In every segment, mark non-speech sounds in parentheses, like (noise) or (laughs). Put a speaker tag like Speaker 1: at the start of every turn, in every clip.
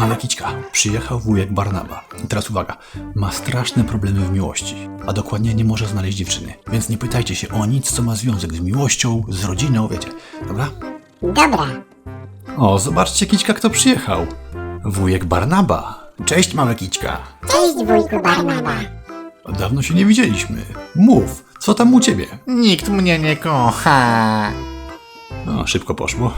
Speaker 1: Mała Kićka, przyjechał wujek Barnaba. I teraz uwaga, ma straszne problemy w miłości, a dokładnie nie może znaleźć dziewczyny. Więc nie pytajcie się o nic, co ma związek z miłością, z rodziną, wiecie, dobra?
Speaker 2: Dobra.
Speaker 1: O, zobaczcie Kićka, kto przyjechał. Wujek Barnaba. Cześć, mała Kićka.
Speaker 2: Cześć wujku Barnaba.
Speaker 1: Dawno się nie widzieliśmy. Mów, co tam u ciebie?
Speaker 3: Nikt mnie nie kocha.
Speaker 1: No, szybko poszło.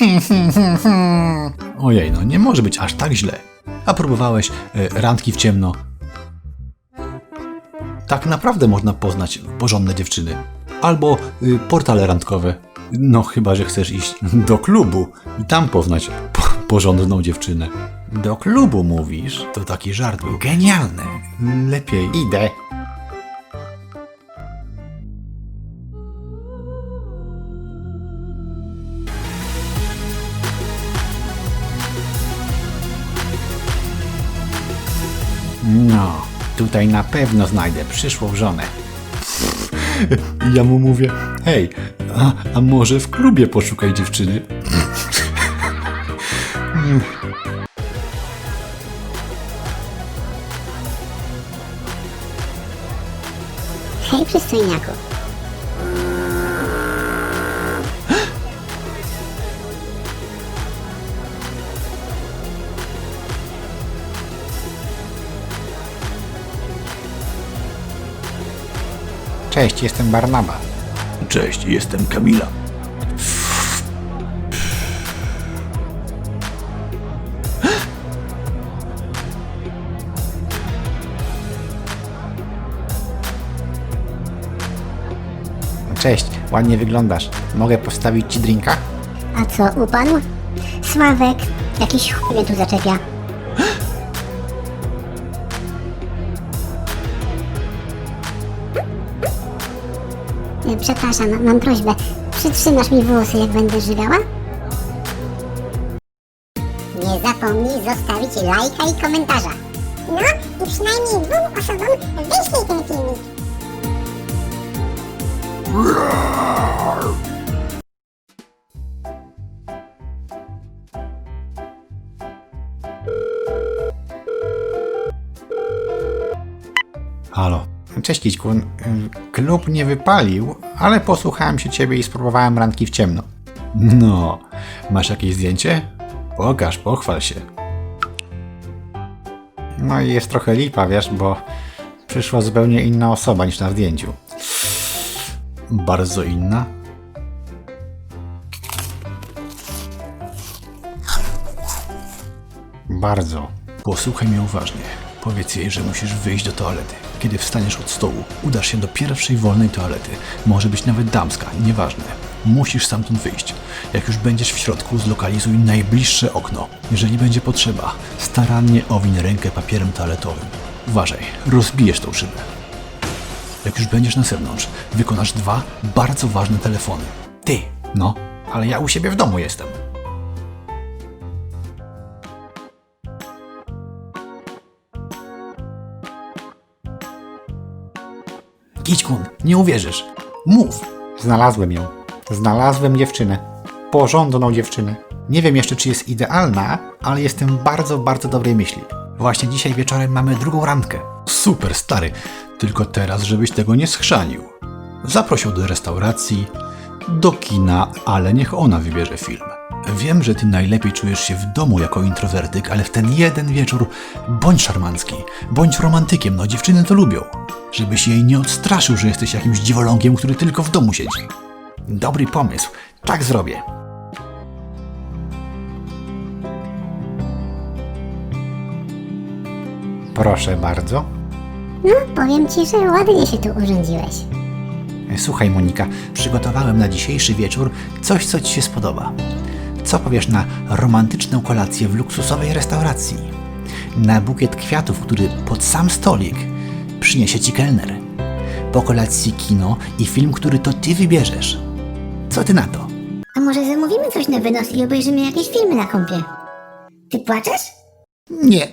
Speaker 1: (laughs) Ojej, no nie może być aż tak źle. A próbowałeś e, randki w ciemno. Tak naprawdę można poznać porządne dziewczyny. Albo y, portale randkowe. No chyba, że chcesz iść do klubu i tam poznać po, porządną dziewczynę. Do klubu mówisz? To taki żart był. Genialny. Lepiej
Speaker 3: Idę. No, tutaj na pewno znajdę przyszłą żonę.
Speaker 1: I (laughs) ja mu mówię, hej, a, a może w klubie poszukaj dziewczyny?
Speaker 2: Hej przystojniaku.
Speaker 3: Cześć, jestem Barnaba.
Speaker 1: Cześć, jestem Kamila.
Speaker 3: Cześć, ładnie wyglądasz. Mogę postawić ci drinka?
Speaker 2: A co, upadł? Sławek, jakiś chuj mnie tu zaczepia. Przepraszam, ma- mam prośbę. Przytrzymasz mi włosy, jak będę żywiała? Nie zapomnij zostawić lajka i komentarza. No i przynajmniej dwóm osobom wyślij ten filmik.
Speaker 1: Halo.
Speaker 3: Cześć Kićku. Klub nie wypalił, ale posłuchałem się ciebie i spróbowałem randki w ciemno.
Speaker 1: No, masz jakieś zdjęcie? Pokaż, pochwal się.
Speaker 3: No i jest trochę lipa, wiesz, bo przyszła zupełnie inna osoba niż na zdjęciu.
Speaker 1: Bardzo inna.
Speaker 3: Bardzo.
Speaker 1: Posłuchaj mnie uważnie. Powiedz jej, że musisz wyjść do toalety. Kiedy wstaniesz od stołu, udasz się do pierwszej wolnej toalety. Może być nawet damska, nieważne. Musisz stamtąd wyjść. Jak już będziesz w środku, zlokalizuj najbliższe okno. Jeżeli będzie potrzeba, starannie owiń rękę papierem toaletowym. Uważaj, rozbijesz tą szybę. Jak już będziesz na zewnątrz, wykonasz dwa bardzo ważne telefony. Ty, no, ale ja u siebie w domu jestem. Kićkun, nie uwierzysz. Mów.
Speaker 3: Znalazłem ją. Znalazłem dziewczynę. Porządną dziewczynę. Nie wiem jeszcze, czy jest idealna, ale jestem bardzo, bardzo dobrej myśli.
Speaker 1: Właśnie dzisiaj wieczorem mamy drugą randkę. Super, stary. Tylko teraz, żebyś tego nie schrzanił. Zaproś ją do restauracji, do kina, ale niech ona wybierze film. Wiem, że ty najlepiej czujesz się w domu jako introwertyk, ale w ten jeden wieczór bądź szarmancki, bądź romantykiem, no dziewczyny to lubią. Żebyś jej nie odstraszył, że jesteś jakimś dziwolągiem, który tylko w domu siedzi. Dobry pomysł, tak zrobię.
Speaker 3: Proszę bardzo.
Speaker 2: No, powiem ci, że ładnie się tu urządziłeś.
Speaker 3: Słuchaj, Monika, przygotowałem na dzisiejszy wieczór coś, co ci się spodoba. Co powiesz na romantyczną kolację w luksusowej restauracji? Na bukiet kwiatów, który pod sam stolik przyniesie ci kelner. Po kolacji kino i film, który to ty wybierzesz. Co ty na to?
Speaker 2: A może zamówimy coś na wynos i obejrzymy jakieś filmy na kąpie? Ty płaczesz?
Speaker 3: Nie,